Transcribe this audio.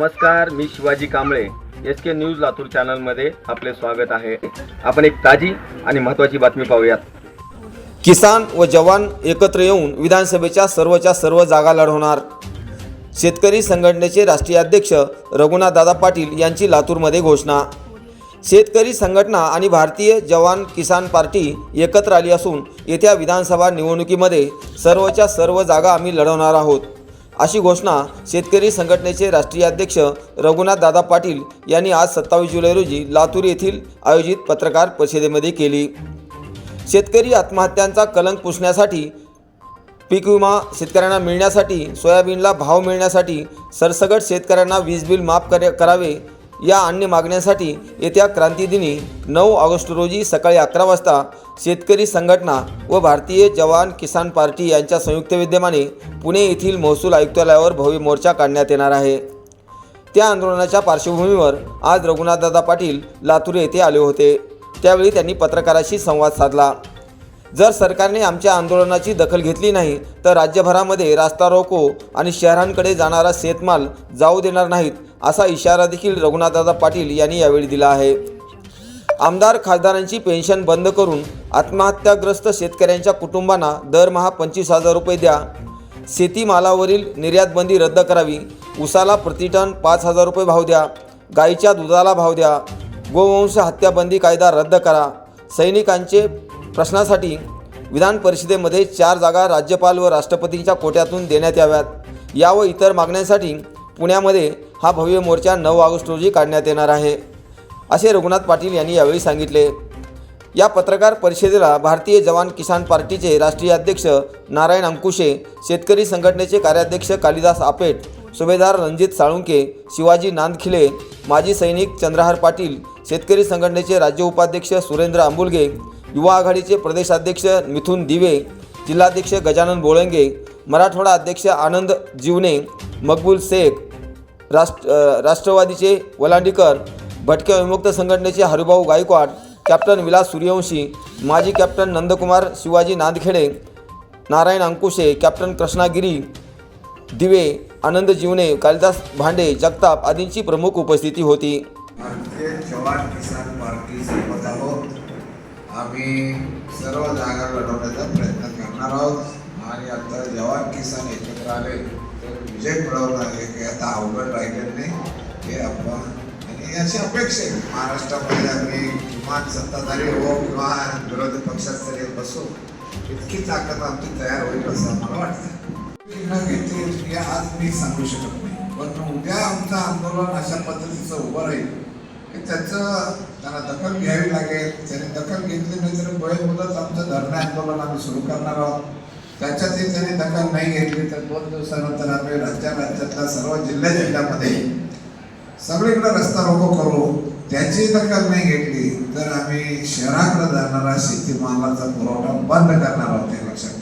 नमस्कार मी Shivaji Kamble. S K news Latur चॅनलमध्ये आपले स्वागत आहे. आपण एक ताजी आणि महत्त्वाची बातमी पाहूयात. किसान व जवान एकत्र येऊन विधानसभेच्या सर्वच्या सर्व जागा लढवणार. शेतकरी संघटनेचे राष्ट्रीय अध्यक्ष रघुनाथ दादा पाटील यांची लातूरमध्ये घोषणा. शेतकरी संघटना आणि भारतीय जवान किसान पार्टी एकत्र आली असून येत्या विधानसभा निवडणुकीमध्ये सर्वच्या सर्व जागा आम्ही लढवणार आहोत. अशी घोषणा शेतकरी संघटनेचे राष्ट्रीय अध्यक्ष रघुनाथ दादा पाटील यांनी आज सत्तावीस जुलै रोजी लातूर येथील आयोजित पत्रकार परिषदेमध्ये केली. शेतकरी आत्महत्यांचा कलंक पुसण्यासाठी पीक विमा शेतकऱ्यांना मिळण्यासाठी सोयाबीनला भाव मिळण्यासाठी सरसगट शेतकऱ्यांना वीज बिल माफ करावे या अन्य मागण्यांसाठी येत्या क्रांतीदिनी नऊ ऑगस्ट रोजी सकाळी अकरा वाजता शेतकरी संघटना व भारतीय जवान किसान पार्टी यांच्या संयुक्त विद्यमाने पुणे येथील महसूल आयुक्तालयावर भव्य मोर्चा काढण्यात येणार आहे. त्या आंदोलनाच्या पार्श्वभूमीवर आज रघुनाथदादा पाटील लातूर येथे आले होते. त्यावेळी त्यांनी पत्रकाराशी संवाद साधला. जर सरकारने आमच्या आंदोलनाची दखल घेतली नाही तर राज्यभरामध्ये रास्ता रोको आणि शहरांकडे जाणारा शेतमाल जाऊ देणार नाहीत असा इशारा देखील रघुनाथदादा पाटील यांनी यावेळी दिला आहे. आमदार खासदारांची पेन्शन बंद करून आत्महत्याग्रस्त शेतकऱ्यांच्या कुटुंबांना दरमहा पंचवीस हजार रुपये द्या. शेतीमालावरील निर्यातबंदी रद्द करावी. उसाला प्रतिटन पाच हजार रुपये भाव द्या. गाईच्या दुधाला भाव द्या. गोवंश हत्याबंदी कायदा रद्द करा. सैनिकांचे प्रश्नासाठी विधान परिषदेमध्ये चार जागा राज्यपाल व राष्ट्रपतींच्या कोट्यातून देण्यात याव्यात. या व इतर मागण्यांसाठी पुण्यामध्ये हा भव्य मोर्चा नऊ ऑगस्ट रोजी काढण्यात येणार आहे. असे रघुनाथ पाटील यांनी यावेळी सांगितले. या पत्रकार परिषदेला भारतीय जवान किसान पार्टीचे राष्ट्रीय अध्यक्ष नारायण अंकुशे शेतकरी संघटनेचे कार्याध्यक्ष कालिदास आपेट सुभेदार रणजित साळुंके शिवाजी नांदखिले माजी सैनिक चंद्रहार पाटील शेतकरी संघटनेचे राज्य उपाध्यक्ष सुरेंद्र आंबुलगे युवा आघाडीचे प्रदेशाध्यक्ष मिथुन दिवे जिल्हाध्यक्ष गजानन बोळंगे मराठवाडा अध्यक्ष आनंद जीवने मकबूल शेख राष्ट्र राष्ट्रवादीचे वलांडीकर भटक्या विमुक्त संघटनेचे हरिभाऊ गायकवाड कॅप्टन विलास सूर्यवंशी माजी कॅप्टन नंदकुमार शिवाजी नांदखेडे नारायण अंकुशे कॅप्टन कृष्णागिरी दिवे आनंद जीवने कालिदास भांडे जगताप आदींची प्रमुख उपस्थिती होती. आम्ही सर्व जागा लढवण्याचा प्रयत्न करणार आहोत. आणि आता जवान किसान एकत्र आले तर विजय मिळवला आहे की आता अवघड राहिलेलं नाही. हे आपण आणि अशी अपेक्षा आहे. महाराष्ट्रामध्ये आम्ही किमान सत्ताधारी हो किंवा विरोधी पक्षात तरी बसू इतकी ताकद आमची तयार होईल असं मला वाटतं घेतली आज मी सांगू शकत नाही. पण उद्या आमचं आंदोलन अशा पद्धतीचं उभं राहील की त्याचं त्यांना दखल घ्यावी लागेल. त्याने दखल घेतली नाही तर वेळ मुदत आमचं धरणे आंदोलन आम्ही सुरू करणार आहोत. त्याच्यातही त्याने दखल नाही घेतली तर दोन दिवसानंतर आम्ही राज्या राज्यातल्या सर्व जिल्ह्या जिल्ह्यामध्ये सगळीकडे रस्ता रोको करू. त्याची दखल नाही घेतली तर आम्ही शहराकडे जाणारा शेतीमालाचा पुरवठा बंद करणार आहोत हे लक्षात